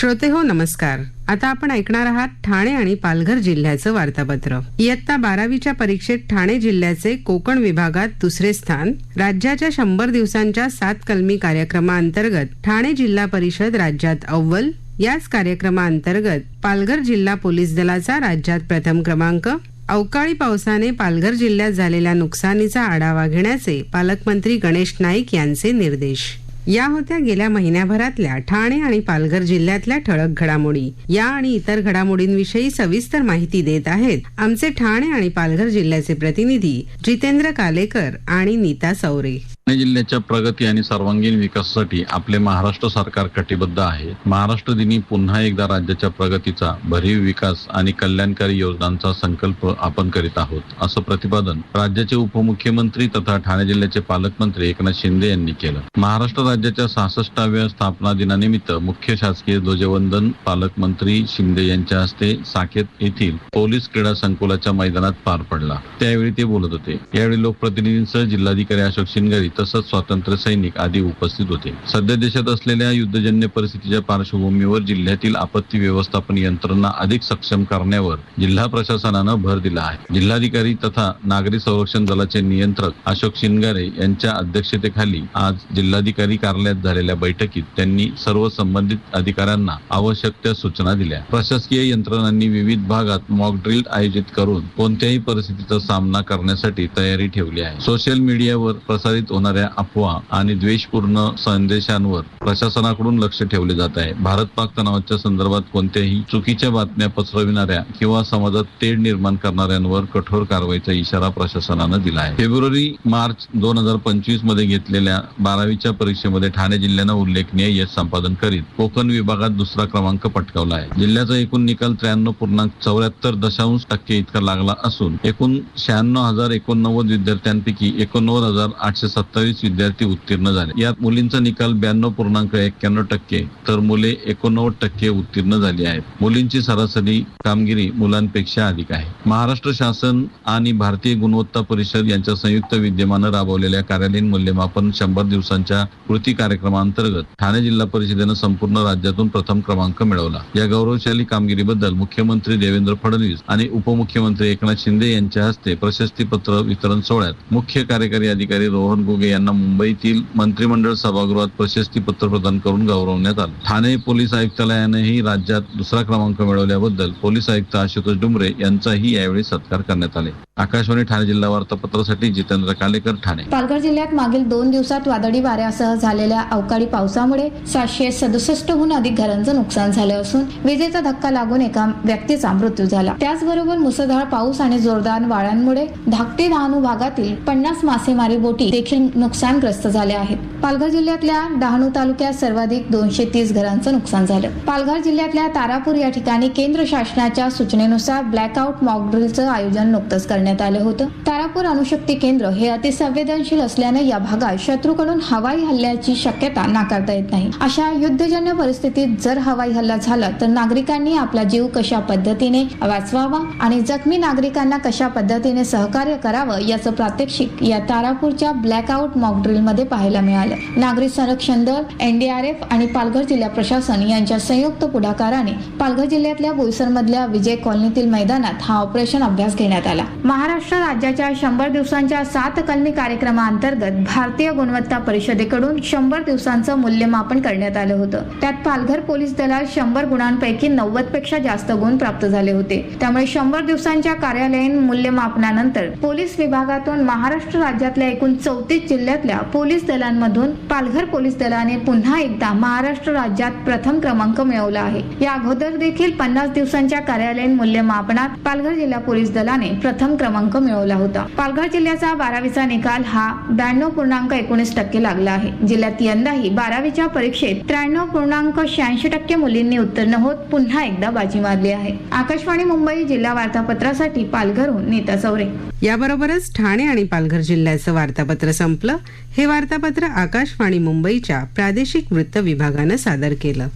श्रोते हो नमस्कार. आता आपण ऐकणार आहात ठाणे आणि पालघर जिल्ह्याचं वार्तापत्र. इयत्ता बारावीच्या परीक्षेत ठाणे जिल्ह्याचे कोकण विभागात दुसरे स्थान राज्याच्या शंभर दिवसांच्या सात कलमी कार्यक्रमाअंतर्गत ठाणे जिल्हा परिषद राज्यात अव्वल याच कार्यक्रमाअंतर्गत पालघर जिल्हा पोलीस दलाचा राज्यात प्रथम क्रमांक अवकाळी पावसाने पालघर जिल्ह्यात झालेल्या नुकसानीचा आढावा घेण्याचे पालकमंत्री गणेश नाईक यांचे निर्देश. या होत्या गेल्या महिन्याभरातल्या ठाणे आणि पालघर जिल्ह्यातल्या ठळक घडामोडी. या आणि इतर घडामोडींविषयी सविस्तर माहिती देत आहेत आमचे ठाणे आणि पालघर जिल्ह्याचे प्रतिनिधी जितेंद्र कालेकर आणि नीता सौरे. ठाणे जिल्ह्याच्या प्रगती आणि सर्वांगीण विकासासाठी आपले महाराष्ट्र सरकार कटिबद्ध आहे. महाराष्ट्र दिनी पुन्हा एकदा राज्याच्या प्रगतीचा भरीव विकास आणि कल्याणकारी योजनांचा संकल्प आपण करीत आहोत असं प्रतिपादन राज्याचे उपमुख्यमंत्री तथा ठाणे जिल्ह्याचे पालकमंत्री एकनाथ शिंदे यांनी केलं. महाराष्ट्र राज्याच्या सहासष्टाव्या स्थापना दिनानिमित्त मुख्य शासकीय ध्वजवंदन पालकमंत्री शिंदे यांच्या हस्ते साकेत येथील पोलीस क्रीडा संकुलाच्या मैदानात पार पडला. त्यावेळी ते बोलत होते. यावेळी लोकप्रतिनिधींसह जिल्हाधिकारी अशोक शिनगारी तसंच स्वातंत्र्य सैनिक आदी उपस्थित होते. सध्या देशात असलेल्या युद्धजन्य परिस्थितीच्या पार्श्वभूमीवर जिल्ह्यातील आपत्ती व्यवस्थापन यंत्रणा अधिक सक्षम करण्यावर जिल्हा प्रशासनानं भर दिला आहे. जिल्हाधिकारी तथा नागरी संरक्षण दलाचे नियंत्रक अशोक शिनगारे यांच्या अध्यक्षतेखाली आज जिल्हाधिकारी कार्यालयात झालेल्या बैठकीत त्यांनी सर्व संबंधित अधिकाऱ्यांना आवश्यक त्या सूचना दिल्या. प्रशासकीय यंत्रणांनी विविध भागात मॉक ड्रिल आयोजित करून कोणत्याही परिस्थितीचा सामना करण्यासाठी तयारी ठेवली आहे. सोशल मीडियावर प्रसारित होणाऱ्या अफवा आणि द्वेषपूर्ण संदेशांवर प्रशासनाकडून लक्ष ठेवले जात आहे. भारत पाक तणावाच्या संदर्भात कोणत्याही चुकीच्या बातम्या पसरविणाऱ्या किंवा समाजात तेढ निर्माण करणाऱ्यांवर कठोर कारवाईचा इशारा प्रशासनानं दिला आहे. फेब्रुवारी मार्च दोन हजार पंचवीसमध्ये घेतलेल्या बारावीच्या परीक्षे परीक्षेमध्ये ठाणे जिल्ह्यानं उल्लेखनीय यश संपादन करीत कोकण विभागात दुसरा क्रमांक पटकावला आहे. जिल्ह्याचा एकूण निकाल त्र्याण्णव पूर्णांक चौऱ्याहत्तर दशांश टक्के इतका लागला असून एकूण शहाण्णव हजार एकोणनव्वद विद्यार्थ्यांपैकी एकोणनव्वद हजार आठशे सत्तावीस विद्यार्थी उत्तीर्ण झाले. यात मुलींचा निकाल ब्याण्णव पूर्णांक एक्क्याण्णव टक्के तर मुले एकोणनव्वद टक्के उत्तीर्ण झाली आहेत. मुलींची सरासरी कामगिरी मुलांपेक्षा अधिक आहे. महाराष्ट्र शासन आणि भारतीय गुणवत्ता परिषद यांच्या संयुक्त विद्यमानं राबवलेल्या कार्यालयीन मूल्यमापन शंभर दिवसांच्या कृती कार्यक्रमांतर्गत ठाणे जिल्हा परिषदेनं संपूर्ण राज्यातून प्रथम क्रमांक मिळवला. या गौरवशाली कामगिरीबद्दल मुख्यमंत्री देवेंद्र फडणवीस आणि उपमुख्यमंत्री एकनाथ शिंदे यांच्या हस्ते प्रशस्तीपत्र वितरण सोहळ्यात मुख्य कार्यकारी अधिकारी रोहन गुगे यांना मुंबईतील मंत्रिमंडळ सभागृहात प्रशस्तीपत्र प्रदान करून गौरवण्यात आलं. ठाणे पोलीस आयुक्तालयानेही राज्यात दुसरा क्रमांक मिळवल्याबद्दल पोलीस आयुक्त आशुतोष डुमरे यांचाही यावेळी सत्कार करण्यात आले. आकाशवाणी ठाणे जिल्हा वार्तापत्रासाठी जितेंद्र कालेकर ठाणे. पालघर जिल्ह्यात मागील दोन दिवसात वादळी वाऱ्यासह झालेल्या अवकाळी पावसामुळे सातशे सदुसष्टहून अधिक घरांचं नुकसान झालं असून विजेचा धक्का लागून एका व्यक्तीचा मृत्यू झाला. त्याचबरोबर मुसळधार पाऊस आणि जोरदार वाळ्यांमुळे धाकटे डहाणू भागातील पन्नास मासेमारी बोटी देखील नुकसानग्रस्त झाल्या आहेत. पालघर जिल्ह्यातल्या डहाणू तालुक्यात सर्वाधिक दोनशे तीस घरांचं नुकसान झालं. पालघर जिल्ह्यातल्या तारापूर या ठिकाणी केंद्र शासनाच्या सूचनेनुसार ब्लॅकआउट मॉक ड्रिलचं आयोजन नुकतंच करण्यात करण्यात आलं होतं. तारापूर अणुशक्ती केंद्र हे अतिसंवेदनशील असल्याने या भागात शत्रूकडून हवाई हल्ल्याची शक्यता नाकारता येत नाही. अशा युद्धजन्य परिस्थितीत जर हवाई हल्ला झाला तर नागरिकांनी आपला जीव कशा पद्धतीने वाचवावा आणि जखमी नागरिकांना कशा पद्धतीने सहकार्य करावं याचं प्रात्यक्षिक या तारापूरच्या ब्लॅकआउट मॉक ड्रिलमध्ये पाहायला मिळालं. नागरी संरक्षण दल एनडीआरएफ आणि पालघर जिल्हा प्रशासन यांच्या संयुक्त पुढाकाराने पालघर जिल्ह्यातल्या बोईसर मधल्या विजय कॉलनीतील मैदानात हा ऑपरेशन अभ्यास घेण्यात आला. महाराष्ट्र राज्याच्या शंभर दिवसांच्या सात कलमी कार्यक्रमाअंतर्गत भारतीय गुणवत्ता परिषदेकडून शंभर दिवसांचं मूल्यमापन करण्यात आलं होतं. त्यात पालघर पोलीस दलात शंभर गुणांपैकी नव्वदपेक्षा जास्त गुण प्राप्त झाले होते. त्यामुळे शंभर दिवसांच्या कार्यालयीन मूल्यमापनानंतर पोलीस विभागातून महाराष्ट्र राज्यातल्या एकूण चौतीस जिल्ह्यातल्या पोलीस दलांमधून पालघर पोलीस दलाने पुन्हा एकदा महाराष्ट्र राज्यात प्रथम क्रमांक मिळवला आहे. या अगोदर देखील पन्नास दिवसांच्या कार्यालयीन मूल्यमापनात पालघर जिल्हा पोलीस दलाने प्रथम क्रमांक मिळवला होता. पालघर जिल्ह्याचा बारावीचा निकाल हा ब्याण्णव पूर्णांक एकोणीस टक्के लागला आहे. जिल्ह्यात यंदाही बारावीच्या परीक्षेत त्र्याण्णव पूर्णांक शहाऐंशी टक्के मुलींनी उत्तीर्ण होत पुन्हा एकदा बाजी मारली आहे. आकाशवाणी मुंबई जिल्हा वार्तापत्रासाठी पालघरहून नीता चौरे. याबरोबरच ठाणे आणि पालघर जिल्ह्याचं वार्तापत्र संपलं. हे वार्तापत्र आकाशवाणी मुंबईच्या प्रादेशिक वृत्त विभागानं सादर केलं.